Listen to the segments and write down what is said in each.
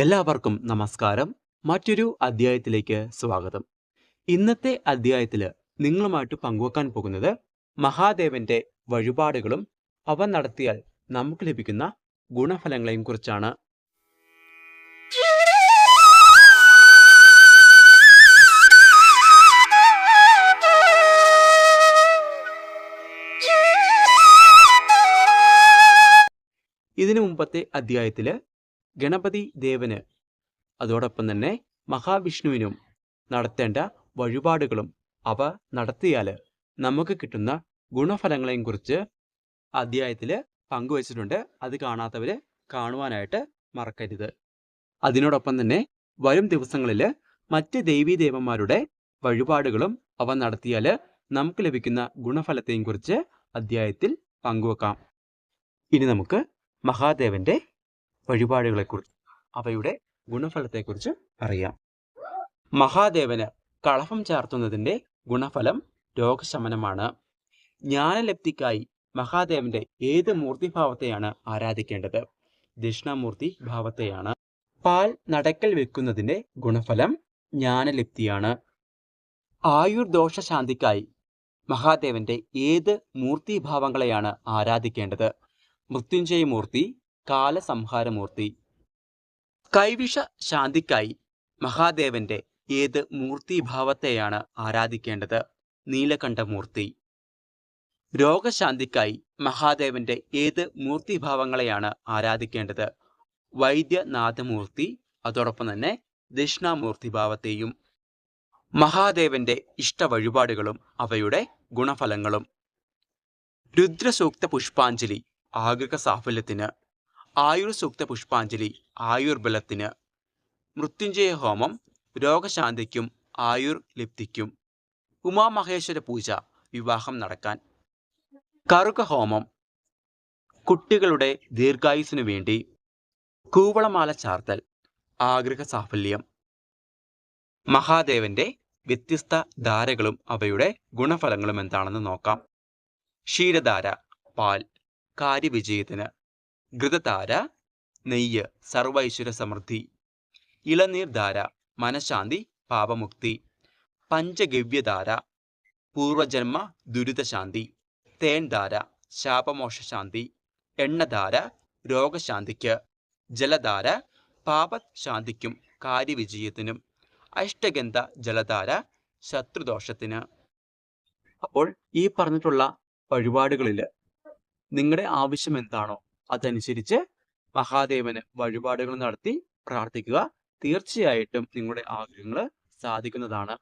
എല്ലാവർക്കും നമസ്കാരം. മറ്റൊരു അധ്യായത്തിലേക്ക് സ്വാഗതം. ഇന്നത്തെ അധ്യായത്തിൽ നിങ്ങളുമായിട്ട് പങ്കുവെക്കാൻ പോകുന്നത് മഹാദേവന്റെ വഴിപാടുകളും അവ നടത്തിയാൽ നമുക്ക് ലഭിക്കുന്ന ഗുണഫലങ്ങളെയും കുറിച്ചാണ്. ഇതിനു മുമ്പത്തെ അധ്യായത്തിൽ ഗണപതി ദേവന് അതോടൊപ്പം തന്നെ മഹാവിഷ്ണുവിനും നടത്തേണ്ട വഴിപാടുകളും അവ നടത്തിയാൽ നമുക്ക് കിട്ടുന്ന ഗുണഫലങ്ങളെയും കുറിച്ച് അധ്യായത്തിൽ പങ്കുവച്ചിട്ടുണ്ട്. അത് കാണാത്തവർ കാണുവാനായിട്ട് മറക്കരുത്. അതിനോടൊപ്പം തന്നെ വരും ദിവസങ്ങളിൽ മറ്റ് ദേവീദേവന്മാരുടെ വഴിപാടുകളും അവ നടത്തിയാൽ നമുക്ക് ലഭിക്കുന്ന ഗുണഫലത്തെയും കുറിച്ച് അധ്യായത്തിൽ പങ്കുവെക്കാം. ഇനി നമുക്ക് മഹാദേവന്റെ വഴിപാടുകളെക്കുറിച്ച് അവയുടെ ഗുണഫലത്തെക്കുറിച്ച് അറിയാം. മഹാദേവന് കളഭം ചാർത്തുന്നതിന്റെ ഗുണഫലം രോഗശമനമാണ്. ജ്ഞാനലബ്ധിക്കായി മഹാദേവന്റെ ഏത് മൂർത്തിഭാവത്തെയാണ് ആരാധിക്കേണ്ടത്? ദക്ഷിണാമൂർത്തി ഭാവത്തെയാണ്. പാൽ നടക്കൽ വെക്കുന്നതിന്റെ ഗുണഫലം ജ്ഞാനലബ്ധിയാണ്. ആയുർദോഷ ശാന്തിക്കായി മഹാദേവന്റെ ഏത് മൂർത്തിഭാവങ്ങളെയാണ് ആരാധിക്കേണ്ടത്? മൃത്യുഞ്ജയ മൂർത്തി കാലസംഹാരമൂർത്തി. കൈവിഷ ശാന്തിക്കായി മഹാദേവന്റെ ഏത് മൂർത്തിഭാവത്തെയാണ് ആരാധിക്കേണ്ടത്? നീലകണ്ഠമൂർത്തി. രോഗശാന്തിക്കായി മഹാദേവന്റെ ഏത് മൂർത്തിഭാവങ്ങളെയാണ് ആരാധിക്കേണ്ടത്? വൈദ്യനാഥമൂർത്തി അതോടൊപ്പം തന്നെ ദക്ഷിണാമൂർത്തി ഭാവത്തെയും മഹാദേവന്റെ ഇഷ്ട വഴിപാടുകളും അവയുടെ ഗുണഫലങ്ങളും. രുദ്രസൂക്ത പുഷ്പാഞ്ജലി ആഗ്രഹ സാഫല്യത്തിന് ആയുർ സൂക്ത പുഷ്പാഞ്ജലി ആയുർബലത്തിന് മൃത്യുഞ്ജയ ഹോമം രോഗശാന്തിക്കും ആയുർ ലിപ്തിക്കും ഉമാമഹേശ്വര പൂജ വിവാഹം നടക്കാൻ. കറുക ഹോമം കുട്ടികളുടെ ദീർഘായുസിനു വേണ്ടി കൂവളമാല ചാർത്തൽ ആഗ്രഹ സാഫല്യം മഹാദേവന്റെ വ്യത്യസ്ത ധാരകളും അവയുടെ ഗുണഫലങ്ങളും എന്താണെന്ന് നോക്കാം. ക്ഷീരധാര പാൽ കാര്യവിജയത്തിന്. ഘൃതധാര നെയ്യ് സർവൈശ്വര സമൃദ്ധി ഇളനീർധാര മനഃശാന്തി പാപമുക്തി പഞ്ചഗവ്യധാര പൂർവജന്മ ദുരിതശാന്തി തേൻധാര ശാപമോക്ഷശാന്തി എണ്ണധാര രോഗശാന്തിക്ക് ജലധാര പാപശാന്തിക്കും കാര്യവിജയത്തിനും അഷ്ടഗന്ധ ജലധാര ശത്രുദോഷത്തിന്. അപ്പോൾ ഈ പറഞ്ഞിട്ടുള്ള വഴിപാടുകളിൽ നിങ്ങളുടെ ആവശ്യം എന്താണോ അതനുസരിച്ച് മഹാദേവന് വഴിപാടുകൾ നടത്തി പ്രാർത്ഥിക്കുക. തീർച്ചയായിട്ടും നിങ്ങളുടെ ആഗ്രഹങ്ങൾ സാധിക്കുന്നതാണ്.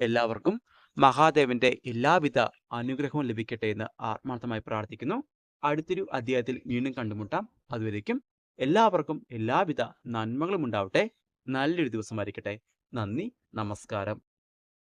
എല്ലാവർക്കും മഹാദേവന്റെ എല്ലാവിധ അനുഗ്രഹവും ലഭിക്കട്ടെ എന്ന് ആത്മാർത്ഥമായി പ്രാർത്ഥിക്കുന്നു. അടുത്തൊരു അധ്യായത്തിൽ വീണ്ടും കണ്ടുമുട്ടാം. അതുവരേക്കും എല്ലാവർക്കും എല്ലാവിധ നന്മകളും ഉണ്ടാവട്ടെ. നല്ലൊരു ദിവസമായിരിക്കട്ടെ നന്ദി നമസ്കാരം.